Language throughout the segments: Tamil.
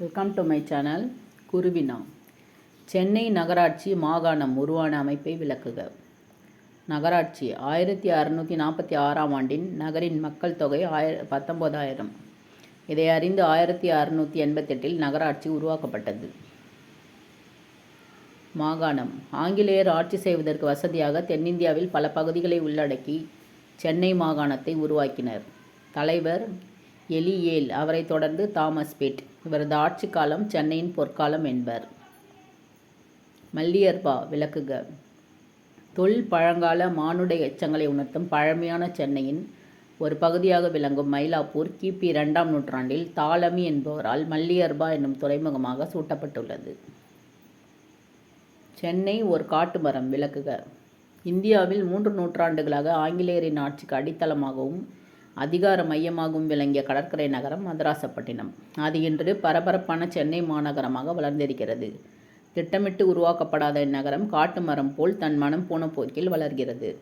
வெல்கம் டு மை சேனல் குருவினா சென்னை நகராட்சி மாகாணம் உருவான அமைப்பை விளக்குக. நகராட்சி ஆயிரத்தி அறநூற்றி நாற்பத்தி ஆறாம் ஆண்டின் நகரின் மக்கள் தொகை ஆயிர பத்தொம்போதாயிரம் இதை அறிந்து ஆயிரத்தி அறுநூற்றி எண்பத்தெட்டில் நகராட்சி உருவாக்கப்பட்டது. மாகாணம். ஆங்கிலேயர் ஆட்சி செய்வதற்கு வசதியாக தென்னிந்தியாவில் பல பகுதிகளை உள்ளடக்கி சென்னை மாகாணத்தை உருவாக்கினர். தலைவர் எலியேல் அவரை தொடர்ந்து தாமஸ் பிட் இவரது ஆட்சி காலம் சென்னையின் பொற்காலம் என்பர். மல்லியர்பா விளக்குக. தொல் பழங்கால மானுட எச்சங்களை உணர்த்தும் பழமையான சென்னையின் ஒரு பகுதியாக விளங்கும் மயிலாப்பூர் கிபி இரண்டாம் நூற்றாண்டில் தாலமி என்பவரால் மல்லியர்பா என்னும் துறைமுகமாக சூட்டப்பட்டுள்ளது. சென்னை ஒரு காட்டு மரம் விளக்குக. இந்தியாவில் மூன்று நூற்றாண்டுகளாக ஆங்கிலேயரின் ஆட்சிக்கு அடித்தளமாகவும் அதிகார மையமாகவும் விளங்கிய கடற்கரை நகரம் மதராசப்பட்டினம். அது இன்று பரபரப்பான சென்னை மாநகரமாக வளர்ந்திருக்கிறது. திட்டமிட்டு உருவாக்கப்படாத இந்நகரம் காட்டு மரம் போல் தன் மனம் போன போக்கில் வளர்கிறது.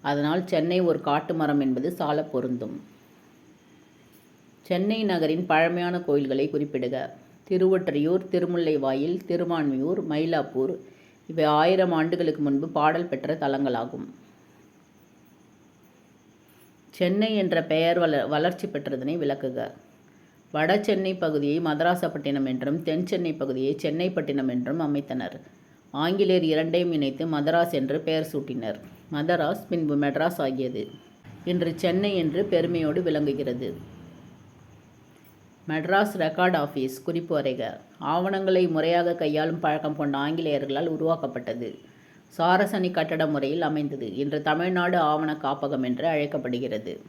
அதனால் சென்னை ஒரு காட்டு மரம் என்பது சால பொருந்தும். சென்னை நகரின் பழமையான கோயில்களை குறிப்பிடுக. திருவொற்றியூர் திருமுல்லைவாயில் திருமான்மியூர் மயிலாப்பூர் இவை ஆயிரம் ஆண்டுகளுக்கு முன்பு பாடல் பெற்ற தலங்களாகும். சென்னை என்ற பெயர் வள வளர்ச்சி பெற்றதனை விளக்குக. வட சென்னை பகுதியை மதராசப்பட்டினம் என்றும் தென் சென்னை பகுதியை சென்னைப்பட்டினம் என்றும் அமைத்தனர். ஆங்கிலேயர் இரண்டையும் இணைத்து மதராஸ் என்று பெயர் சூட்டினர். மதராஸ் பின்பு மெட்ராஸ் ஆகியது. இன்று சென்னை என்று பெருமையோடு விளங்குகிறது. மெட்ராஸ் ரெக்கார்ட் ஆஃபீஸ் குறிப்பு வரைக. ஆவணங்களை முறையாக கையாளும் பழக்கம் கொண்ட ஆங்கிலேயர்களால் உருவாக்கப்பட்டது. சாரசனி கட்டட முறையில் அமைந்தது இன்று தமிழ்நாடு ஆவண காப்பகம் என்று அழைக்கப்படுகிறது.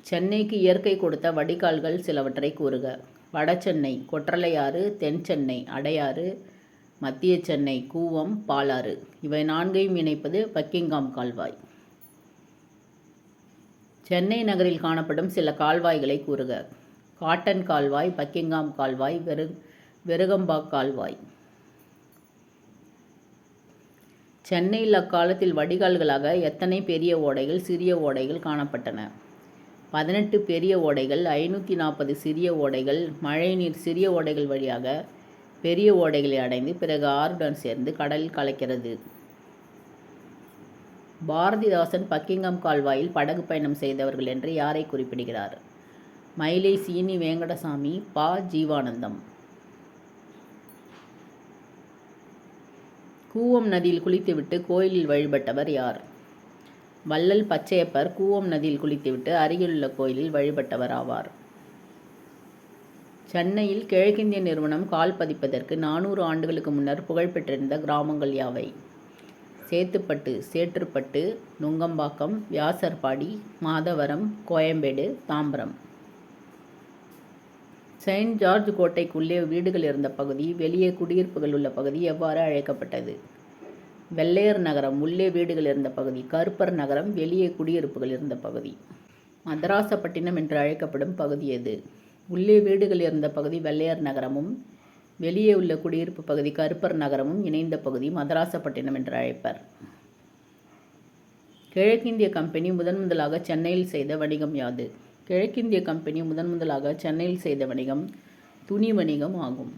சென்னைக்கு இயற்கை கொடுத்த வடிகால்கள் சிலவற்றை கூறுக. வடசென்னை கொற்றலையாறு தென் சென்னை அடையாறு மத்திய சென்னை கூவம் பாலாறு. இவை நான்கையும் இணைப்பது பக்கிங்காம் கால்வாய். சென்னை நகரில் காணப்படும் சில கால்வாய்களை கூறுக. காட்டன் கால்வாய் பக்கிங்காம் கால்வாய் வெறு வெருகம்பா கால்வாய். சென்னையில் அக்காலத்தில் வடிகால்களாக எத்தனை பெரிய ஓடைகள் சிறிய ஓடைகள் காணப்பட்டன? பதினெட்டு பெரிய ஓடைகள் ஐநூற்றி நாற்பது சிறிய ஓடைகள் மழைநீர் சிறிய ஓடைகள் வழியாக பெரிய ஓடைகளை அடைந்து பிறகு ஆறுடன் சேர்ந்து கடலில் கலக்கிறது. பாரதிதாசன் பக்கிங்கம் கால்வாயில் படகு பயணம் செய்தவர்கள் என்று யாரை குறிப்பிடுகிறார்? மயிலை சீனி வேங்கடசாமி பா. ஜீவானந்தம். கூவம் நதியில் குளித்துவிட்டு கோயிலில் வழிபட்டவர் யார்? வள்ளல் பச்சையப்பர் கூவம் நதியில் குளித்துவிட்டு அருகிலுள்ள கோயிலில் வழிபட்டவர் ஆவார். சென்னையில் கிழக்கிந்திய நிறுவனம் கால் பதிப்பதற்கு நானூறு ஆண்டுகளுக்கு முன்னர் புகழ்பெற்றிருந்த கிராமங்கள் யாவை? சேத்துப்பட்டு சேற்றுப்பட்டு நுங்கம்பாக்கம் வியாசர்பாடி மாதவரம் கோயம்பேடு தாம்பரம். செயின்ட் ஜார்ஜ் கோட்டைக்குள்ளே வீடுகள் இருந்த பகுதி வெளியே குடியிருப்புகள் உள்ள பகுதி எவ்வாறு அழைக்கப்பட்டது? வெள்ளையர் நகரம் உள்ளே வீடுகள் இருந்த பகுதி கருப்பர் நகரம் வெளியே குடியிருப்புகள் இருந்த பகுதி. மதராசப்பட்டினம் என்று அழைக்கப்படும் பகுதி எது? உள்ளே வீடுகள் இருந்த பகுதி வெள்ளையர் நகரமும் வெளியே உள்ள குடியிருப்பு பகுதி கருப்பர் நகரமும் இணைந்த பகுதி மதராசப்பட்டினம் என்று அழைப்பர். கிழக்கிந்திய கம்பெனி முதன் முதலாக சென்னையில் செய்த வணிகம் யாது? கிழக்கிந்திய கம்பெனி முதன் முதலாக சென்னையில் செய்த வணிகம் துணி வணிகம் ஆகும்.